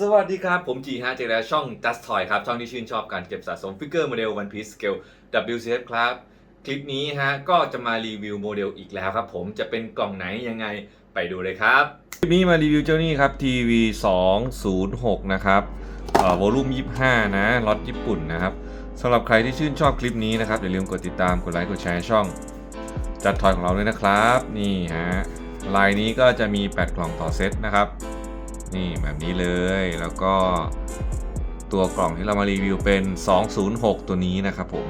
สวัสดีครับ ผมจีฮะเจอแล้วช่อง Just Toy ครับ ช่องที่ชื่นชอบการเก็บสะสมฟิกเกอร์โมเดล One Piece Scale WCF ครับ คลิปนี้ฮะ ก็จะมารีวิวโมเดลอีกแล้วครับผมจะเป็นกล่องไหนยังไงไปดูเลยครับ คลิปนี้มารีวิวเจ้านี่ครับ TV 206 นะครับเอ่อวอลุ่ม 25 นะล็อตญี่ปุ่นนะครับสำหรับใครที่ชื่นชอบคลิปนี้นะครับอย่าลืมกดติดตามกดไลค์กดแชร์ช่องจัดทอยของเราด้วยนะครับ นี่ฮะลายนี้ก็จะมี 8 กล่องต่อเซตนะครับ นี่แบบนี้เลยแล้วก็ตัวกล่องที่เรามารีวิวเป็น 206 ตัวนี้นะครับผม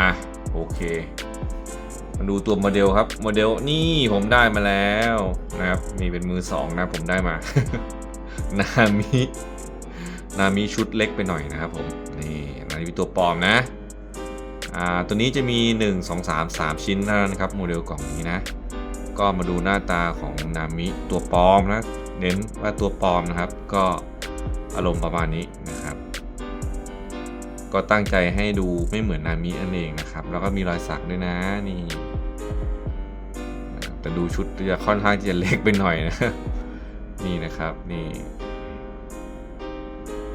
อะ โอเค มาดูตัวโมเดลครับโมเดลนี่ผมได้มาแล้วนะครับนี่เป็นมือ 2 นะผมได้มา นามินามิชุดเล็กไปหน่อยนะครับผม นี่นามิตัวปลอมนะ อ่า ตัวนี้จะมี 1 2 3 3 ชิ้นเท่านั้นครับโมเดลกล่องนี้นะ ก็มาดูหน้าตาของนามิตัวปลอมนะเน้นว่าตัวปลอมนะครับ ก็อารมณ์ประมาณนี้นะครับ ก็ตั้งใจให้ดูไม่เหมือนนามินั่นเองนะครับ แล้วก็มีรอยสักด้วยนะนี่แต่ดูชุดจะค่อนข้างจะเล็กไปหน่อยนะนี่นะครับนี่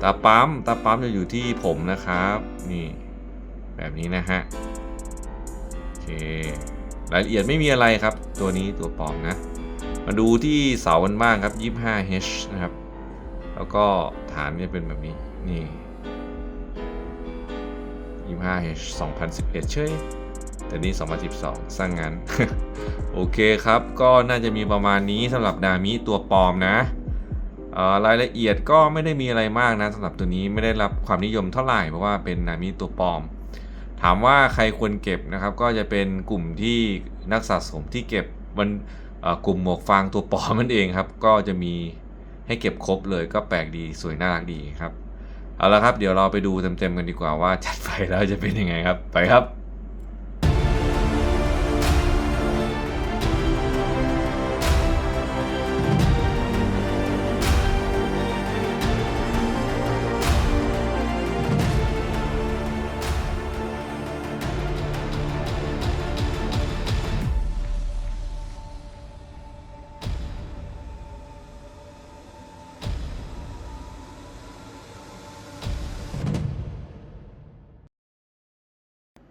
ตาปั๊มตาปั๊มจะอยู่ที่ผมนะครับ นี่แบบนี้นะฮะโอเค รายละเอียดไม่มีอะไรครับ ตัวนี้ตัวปลอมนะ มาดูที่เสากันบ้างครับ 25H นะครับ แล้วก็ฐานจะเป็นแบบนี้ นี่ 25H 2011 เชยแต่นี่ 2012 สร้างงาน โอเคครับ ก็น่าจะมีประมาณนี้สำหรับนามิตัวปลอมนะรายละเอียดก็ไม่ได้มีอะไรมากนะสำหรับตัวนี้ไม่ได้รับความนิยมเท่าไหร่เพราะว่าเป็นนามิตัวปลอม ถามว่าใครควรเก็บนะครับก็จะเป็นกลุ่มที่นักสะสมที่เก็บมันกลุ่มหมวกฟางตัวปอมันเองครับ ก็จะมีให้เก็บครบเลยก็แปลกดีสวยน่ารักดีครับ เอาละครับ เดี๋ยวเราไปดูเต็มๆกันดีกว่าว่าจัดไฟแล้วจะเป็นยังไงครับ ไปครับ